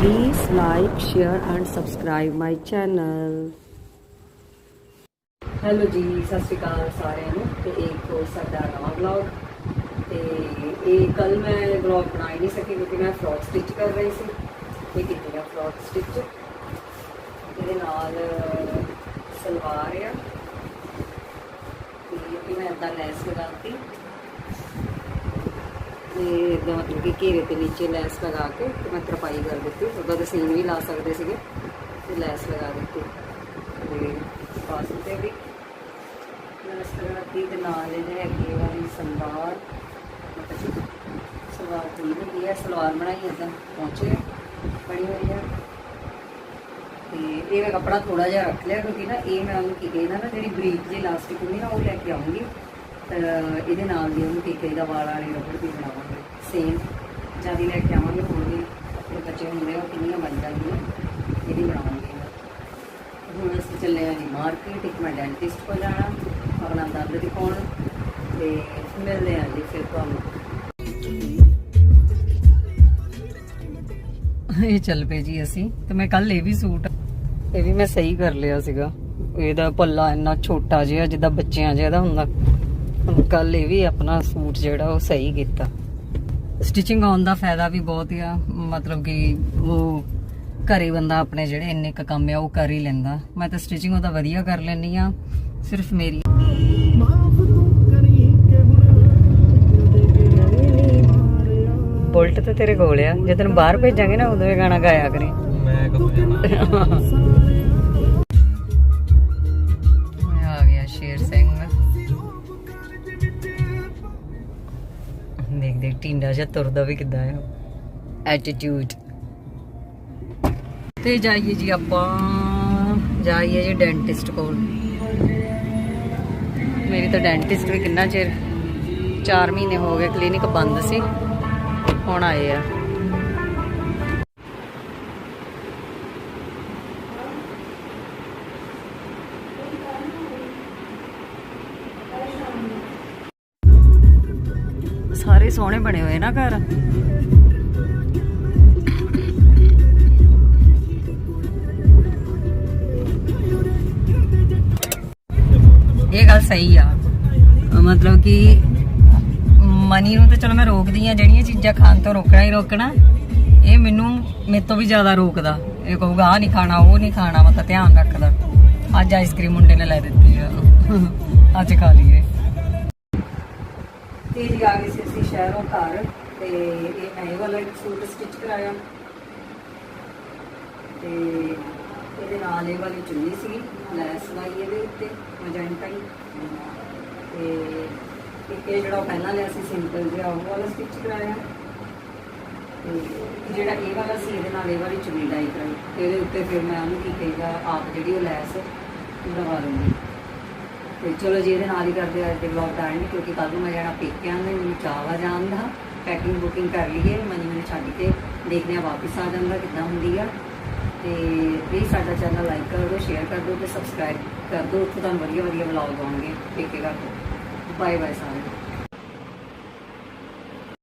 Please like, share and subscribe my channel. Hello ji ਸਤਿ ਸ਼੍ਰੀ ਅਕਾਲ ਸਾਰਿਆਂ ਨੂੰ। ਤੇ ਇੱਕ ਹੋਰ ਸਾਡਾ ਨਵਾਂ ਵਲੌਗ ਤੇ ਇਹ ਕੱਲ ਮੈਂ ਵਲੌਗ ਬਣਾ ਹੀ ਨਹੀਂ ਸਕੀ ਕਿਉਂਕਿ ਮੈਂ ਫਰੋਕ ਸਟਿਚ ਕਰ ਰਹੀ ਸੀ। ਇਹ ਕੀਤੀ ਆ ਫਰੋਕ ਸਟਿਚ ਇਹਦੇ ਨਾਲ ਸਲਵਾਰ ਆ। ਤੇ ਇਹ ਮੈਂ ਇਦਾਂ ਲੈਸ ਲਗਾਤੀ। ਤੇ ਇਦਾਂ ਮਤਲਬ ਕਿ ਘੇਰੇ ਤੇ ਨੀਚੇ ਲੈਸ ਲਗਾ ਕੇ ਤੇ ਮੈਂ ਤਰਪਾਈ ਕਰ ਦਿੱਤੀ। ਉਹਦਾ ਤਾਂ ਸੀਨ ਵੀ ਲਾ ਸਕਦੇ ਸੀਗੇ, ਤੇ ਲੈਸ ਲਗਾ ਦਿੱਤੀ। ਤੇ ਪਾਸ ਤੇ ਵੀ ਲੈਸ ਲਗਾਤੀ ਤੇ ਨਾਲ ਇਹਦੇ ਅੱਗੇ ਵਾਲੀ ਸਲਵਾਰ। ਮਤਲਬ ਸਲਵਾਰ ਪੂਰੀ ਹੁੰਦੀ ਹੈ ਸਲਵਾਰ ਬਣਾਈ ਇਦਾਂ ਪਹੁੰਚੇ ਬਣੀ ਹੋਈ ਹੈ ਤੇ ਇਹ ਮੈਂ ਕੱਪੜਾ ਥੋੜਾ ਜਿਹਾ ਰੱਖ ਲਿਆ ਕਿਉਂਕਿ ਨਾ ਇਹ ਮੈਂ ਉਹਨੂੰ ਕੀ ਕਹਿੰਦਾ ਨਾ, ਜਿਹੜੀ ਬਰੀਕ ਜਿਹੀ ਇਲਾਸਟਿਕ ਹੁੰਦੀ ਨਾ ਉਹ ਲੈ ਕੇ ਆਉਂਗੀ। ਇਹਦੇ ਨਾਲ ਦੀ ਉਹਨੂੰ ਟੀਕੇ ਦਾ ਵਾਲ ਵਾਲੀ ਰਬੜ ਵੀ ਬਣਾਵਾਂਗੇ। ਸੇਮ ਜ਼ਿਆਦਾ ਲੈ ਕੇ ਆਵਾਂਗੇ ਹੋਰ ਵੀ। ਆਪਣੇ ਬੱਚੇ ਹੁੰਦੇ ਆ, ਉਹ ਕਿੰਨੀਆਂ ਬਣ ਜਾਂਦੀਆਂ ਇਹਦੀ ਬਣਾਵਾਂਗੇ। ਹੁਣ ਅਸੀਂ ਚੱਲੇ ਆ ਜੀ ਮਾਰਕੀਟ ਇੱਕ ਮੈਂ ਡੈਂਟਿਸਟ ਕੋਲ ਜਾਣਾ, ਆਪਣਾ ਦੰਦ ਦਿਖਾਉਣ। ਤੇ ਮਿਲਦੇ ਆ ਜੀ ਫਿਰ ਤੁਹਾਨੂੰ। ਇਹ ਚੱਲ ਪਏ ਜੀ ਅਸੀਂ, ਤੇ ਮੈਂ ਕੱਲ ਇਹ ਵੀ ਸੂਟ, ਇਹ ਵੀ ਮੈਂ ਸਹੀ ਕਰ ਲਿਆ ਸੀਗਾ। ਇਹਦਾ ਪੱਲਾ ਇੰਨਾ ਛੋਟਾ ਜਿਹਾ, ਜਿੱਦਾਂ ਬੱਚਿਆਂ ਜਿਹਾ ਦਾ ਹੁੰਦਾ। ਹੁਣ ਕੱਲ ਇਹ ਵੀ ਆਪਣਾ ਸੂਟ ਜਿਹੜਾ ਉਹ ਸਹੀ ਕੀਤਾ। ਸਟਿਚਿੰਗ ਆਉਣ ਦਾ ਫਾਇਦਾ ਵੀ ਬਹੁਤ ਆ ਮਤਲਬ ਕਿ ਉਹ ਘਰੇ ਬੰਦਾ ਆਪਣੇ ਜਿਹੜੇ ਇੰਨੇ ਕ ਕੰਮ ਆ ਉਹ ਕਰ ਹੀ ਲੈਂਦਾ। ਮੈਂ ਤਾਂ ਸਟਿਚਿੰਗ ਉਹਦਾ ਵਧੀਆ ਕਰ ਲੈਂਦੀ ਆ ਸਿਰਫ ਮੇਰੀ ਬੁਲਟ ਤੇ ਤੇਰੇ ਕੋਲ ਆ ਜੇ ਤੈਨੂੰ ਬਾਹਰ ਭੇਜਾਂਗੇ ਨਾ ਉਦੋਂ ਇਹ ਗਾਣਾ ਗਾਇਆ ਕਰੀ। ਮੈਂ ਕਦੋਂ ਜਾਣਾ? ਆ ਗਿਆ ਸ਼ੇਰ ਸਿੰਘ ਟਿੰਡਾ ਜਿਹਾ ਤੁਰਦਾ ਵੀ ਕਿੱਦਾਂ ਆ? ਐਟੀਟਿਊਡ ਤੇ ਜਾਈਏ ਜੀ ਆਪਾਂ, ਜਾਈਏ ਜੀ ਡੈਂਟਿਸਟ ਕੋਲ। ਮੇਰੀ ਤਾਂ ਡੈਂਟਿਸਟ ਵੀ ਕਿੰਨਾ ਚਿਰ 4 ਮਹੀਨੇ ਹੋ ਗਏ ਕਲੀਨਿਕ ਬੰਦ ਸੀ, ਹੁਣ ਆਏ ਆ। ਸਾਰੇ ਸੋਹਣੇ ਬਣੇ ਹੋਏ ਨਾ ਘਰ। ਇਹ ਗੱਲ ਸਹੀ ਆ। ਮਤਲਬ ਕਿ ਮਨੀ ਨੂੰ ਤਾਂ ਚਲੋ ਮੈਂ ਰੋਕਦੀ ਆ, ਜਿਹੜੀਆਂ ਚੀਜ਼ਾਂ ਖਾਣ ਤੋਂ ਰੋਕਣਾ ਹੀ ਰੋਕਣਾ। ਇਹ ਮੈਨੂੰ, ਮੇਰੇ ਤੋਂ ਵੀ ਜ਼ਿਆਦਾ ਰੋਕਦਾ। ਇਹ ਕਹੂਗਾ ਆ ਨਹੀਂ ਖਾਣਾ, ਉਹ ਨਹੀਂ ਖਾਣਾ, ਮਤਲਬ ਧਿਆਨ ਰੱਖਦਾ। ਅੱਜ ਆਈਸਕ੍ਰੀਮ ਮੁੰਡੇ ਨੇ ਲੈ ਦਿੱਤੀ ਆ। ਅੱਜ ਖਾ ਲਈਏ। ਤੇ ਜੀ ਆ ਗਏ ਸ਼ਹਿਰੋਂ ਘਰ ਤੇ ਇਹ ਮੈਂ ਇਹ ਵਾਲਾ ਇੱਕ ਸੂਟ ਸਟਿਚ ਕਰਾਇਆ। ਤੇ ਇਹਦੇ ਨਾਲ ਇਹ ਵਾਲੀ ਚੁੰਨੀ ਸੀ, ਲੈਸ ਲਾਈ ਇਹਦੇ ਉੱਤੇ ਮਜੈਂਟਾ ਹੀ। ਤੇ ਇੱਕ ਇਹ ਜਿਹੜਾ ਉਹ ਪਹਿਲਾਂ ਲਿਆ ਸੀ ਸਿੰਪਲ ਜਿਹਾ, ਉਹ ਵਾਲਾ ਸਟਿਚ ਕਰਾਇਆ। ਤੇ ਜਿਹੜਾ ਇਹ ਵਾਲਾ ਸੀ, ਇਹਦੇ ਨਾਲ ਇਹ ਵਾਲੀ ਚੁੰਨੀ ਡਾਈ ਕਰਾਈ। ਤੇ ਇਹਦੇ ਉੱਤੇ ਫਿਰ ਮੈਂ ਉਹਨੂੰ ਕੀ ਕਹੇਗਾ ਆਪ ਜਿਹੜੀ ਉਹ ਲੈਸ ਲਗਾ ਲੂੰਗੀ ਤੇ ਚਲੋ ਜੀ ਇਹਦੇ ਨਾਲ ਹੀ ਕਰਦੇ ਆ ਤੇ ਵਲੌਗ ਦਾ ਐਂਡ ਕਿਉਂਕਿ ਕੱਲ ਨੂੰ ਮੈਂ ਜਾਣਾ ਪੇਕਿਆਂ ਦੇ, ਮੈਨੂੰ ਚਾਹ ਚਾਵਾ ਜਾਣ ਦਾ। ਪੈਕਿੰਗ ਬੁਕਿੰਗ ਕਰ ਲਈਏ ਮਨੀ ਮੈਨੂੰ ਛੱਡ ਕੇ ਦੇਖਦੇ ਆ, ਵਾਪਸ ਆ ਜਾਂਦਾ, ਕਿੱਦਾਂ ਹੁੰਦੀ ਆ। ਤੇ ਪਲੀਜ਼ ਸਾਡਾ ਚੈਨਲ ਲਾਈਕ ਕਰ ਦਿਓ ਸ਼ੇਅਰ ਕਰ ਦਿਓ ਤੇ ਸਬਸਕ੍ਰਾਈਬ ਕਰ ਦਿਓ। ਉੱਥੇ ਤੁਹਾਨੂੰ ਵਧੀਆ ਵਧੀਆ ਵਲੌਗ ਆਉਣਗੇ, ਪੇਕੇ ਘਰ ਤੋਂ। ਬਾਏ ਬਾਏ ਸਾਰੇ